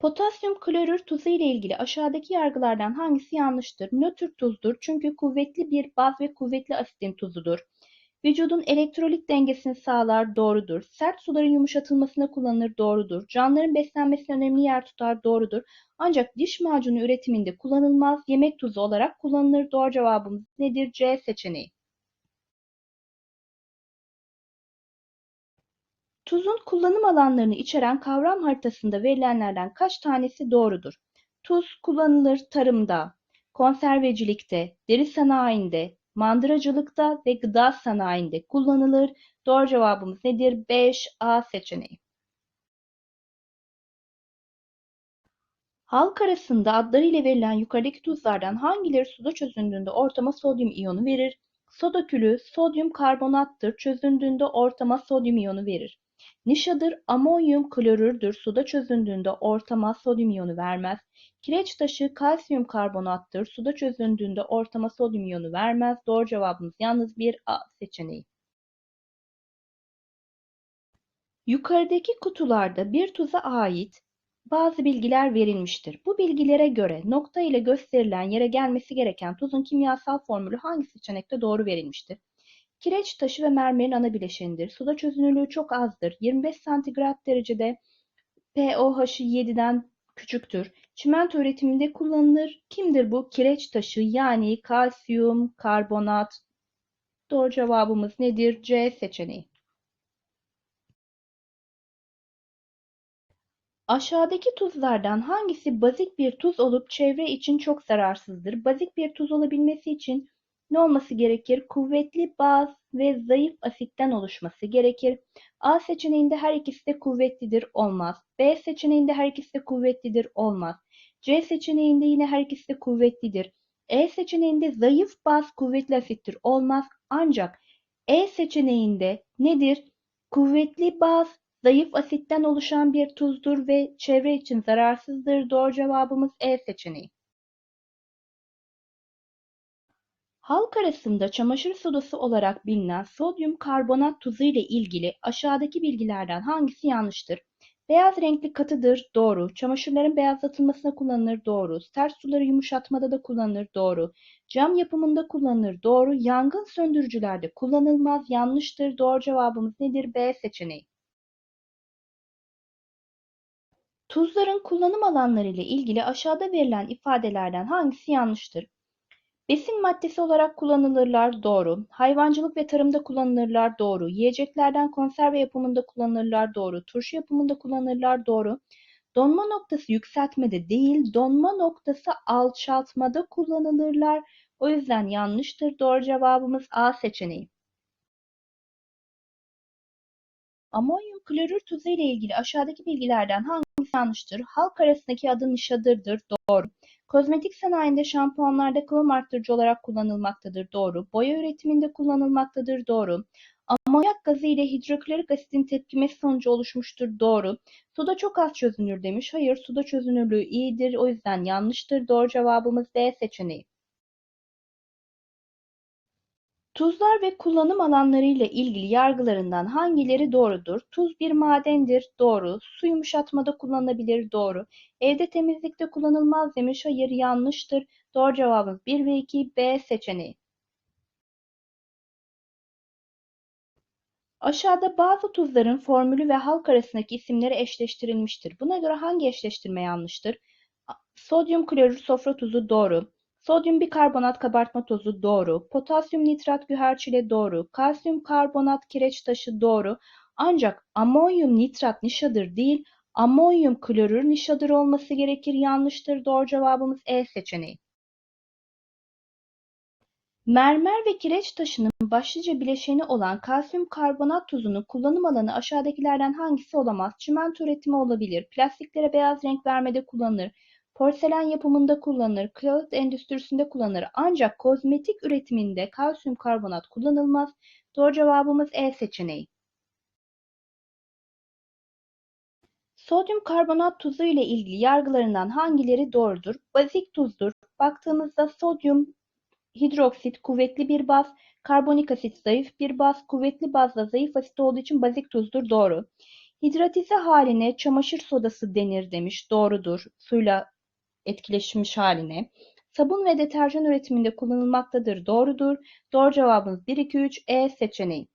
Potasyum klorür tuzu ile ilgili aşağıdaki yargılardan hangisi yanlıştır? Nötr tuzdur çünkü kuvvetli bir baz ve kuvvetli asitin tuzudur. Vücudun elektrolit dengesini sağlar, doğrudur. Sert suların yumuşatılmasına kullanılır, doğrudur. Canlıların beslenmesine önemli yer tutar, doğrudur. Ancak diş macunu üretiminde kullanılmaz, yemek tuzu olarak kullanılır. Doğru cevabımız nedir? C seçeneği. Tuzun kullanım alanlarını içeren kavram haritasında verilenlerden kaç tanesi doğrudur? Tuz kullanılır tarımda, konservecilikte, deri sanayinde, mandıracılıkta ve gıda sanayinde kullanılır. Doğru cevabımız nedir? 5A seçeneği. Halk arasında adları ile verilen yukarıdaki tuzlardan hangileri suda çözündüğünde ortama sodyum iyonu verir? Soda külü sodyum karbonattır. Çözündüğünde ortama sodyum iyonu verir. Nişadır amonyum klorürdür. Suda çözündüğünde ortama sodyum iyonu vermez. Kireç taşı kalsiyum karbonattır. Suda çözündüğünde ortama sodyum iyonu vermez. Doğru cevabımız yalnız bir A seçeneği. Yukarıdaki kutularda bir tuza ait bazı bilgiler verilmiştir. Bu bilgilere göre nokta ile gösterilen yere gelmesi gereken tuzun kimyasal formülü hangi seçenekte doğru verilmiştir? Kireç taşı ve mermerin ana bileşenidir. Suda çözünürlüğü çok azdır. 25 santigrat derecede pOH'ı 7'den küçüktür. Çimento üretiminde kullanılır. Kimdir bu? Kireç taşı yani kalsiyum karbonat. Doğru cevabımız nedir? C seçeneği. Aşağıdaki tuzlardan hangisi bazik bir tuz olup çevre için çok zararsızdır? Bazik bir tuz olabilmesi için ne olması gerekir? Kuvvetli baz ve zayıf asitten oluşması gerekir. A seçeneğinde her ikisi de kuvvetlidir olmaz. B seçeneğinde her ikisi de kuvvetlidir olmaz. C seçeneğinde yine her ikisi de kuvvetlidir. E seçeneğinde zayıf baz kuvvetli asittir olmaz. Ancak E seçeneğinde nedir? Kuvvetli baz zayıf asitten oluşan bir tuzdur ve çevre için zararsızdır. Doğru cevabımız E seçeneği. Halk arasında çamaşır sodası olarak bilinen sodyum karbonat tuzu ile ilgili aşağıdaki bilgilerden hangisi yanlıştır? Beyaz renkli katıdır, doğru. Çamaşırların beyazlatılmasına kullanılır, doğru. Sert suları yumuşatmada da kullanılır, doğru. Cam yapımında kullanılır, doğru. Yangın söndürücülerde kullanılmaz, yanlıştır. Doğru cevabımız nedir? B seçeneği. Tuzların kullanım alanları ile ilgili aşağıda verilen ifadelerden hangisi yanlıştır? Besin maddesi olarak kullanılırlar, doğru. Hayvancılık ve tarımda kullanılırlar, doğru. Yiyeceklerden konserve yapımında kullanılırlar, doğru. Turşu yapımında kullanılırlar, doğru. Donma noktası yükseltmede değil, donma noktası alçaltmada kullanılırlar. O yüzden yanlıştır. Doğru cevabımız A seçeneği. Amonyum klorür tuzu ile ilgili aşağıdaki bilgilerden hangisi yanlıştır? Halk arasındaki adı nişadırdır, doğru. Kozmetik sanayinde şampuanlarda kıvam arttırıcı olarak kullanılmaktadır, doğru. Boya üretiminde kullanılmaktadır, doğru. Amonyak gazı ile hidroklorik asitin tepkimesi sonucu oluşmuştur, doğru. Suda çok az çözünür demiş. Hayır, suda çözünürlüğü iyidir, o yüzden yanlıştır. Doğru cevabımız D seçeneği. Tuzlar ve kullanım alanları ile ilgili yargılarından hangileri doğrudur? Tuz bir madendir, doğru. Su yumuşatmada kullanılabilir, doğru. Evde temizlikte kullanılmaz demiş, hayır yanlıştır. Doğru cevabımız 1 ve 2 B seçeneği. Aşağıda bazı tuzların formülü ve halk arasındaki isimleri eşleştirilmiştir. Buna göre hangi eşleştirme yanlıştır? Sodyum klorür sofra tuzu doğru. Sodyum bikarbonat kabartma tozu doğru. Potasyum nitrat güherçile doğru. Kalsiyum karbonat kireç taşı doğru. Ancak amonyum nitrat nişadır değil, amonyum klorür nişadır olması gerekir. Yanlıştır. Doğru cevabımız E seçeneği. Mermer ve kireç taşının başlıca bileşeni olan kalsiyum karbonat tuzunun kullanım alanı aşağıdakilerden hangisi olamaz? Çimento üretimi olabilir. Plastiklere beyaz renk vermede kullanılır. Porselen yapımında kullanılır, kağıt endüstrisinde kullanılır ancak kozmetik üretiminde kalsiyum karbonat kullanılmaz. Doğru cevabımız E seçeneği. Sodyum karbonat tuzu ile ilgili yargılarından hangileri doğrudur? Bazik tuzdur. Baktığımızda sodyum hidroksit kuvvetli bir baz, karbonik asit zayıf bir baz, kuvvetli bazla zayıf asit olduğu için bazik tuzdur. Doğru. Hidratize haline çamaşır sodası denir demiş. Doğrudur. Suyla etkileşmiş haline. Sabun ve deterjan üretiminde kullanılmaktadır. Doğrudur. Doğru cevabımız 1, 2, 3 E seçeneği.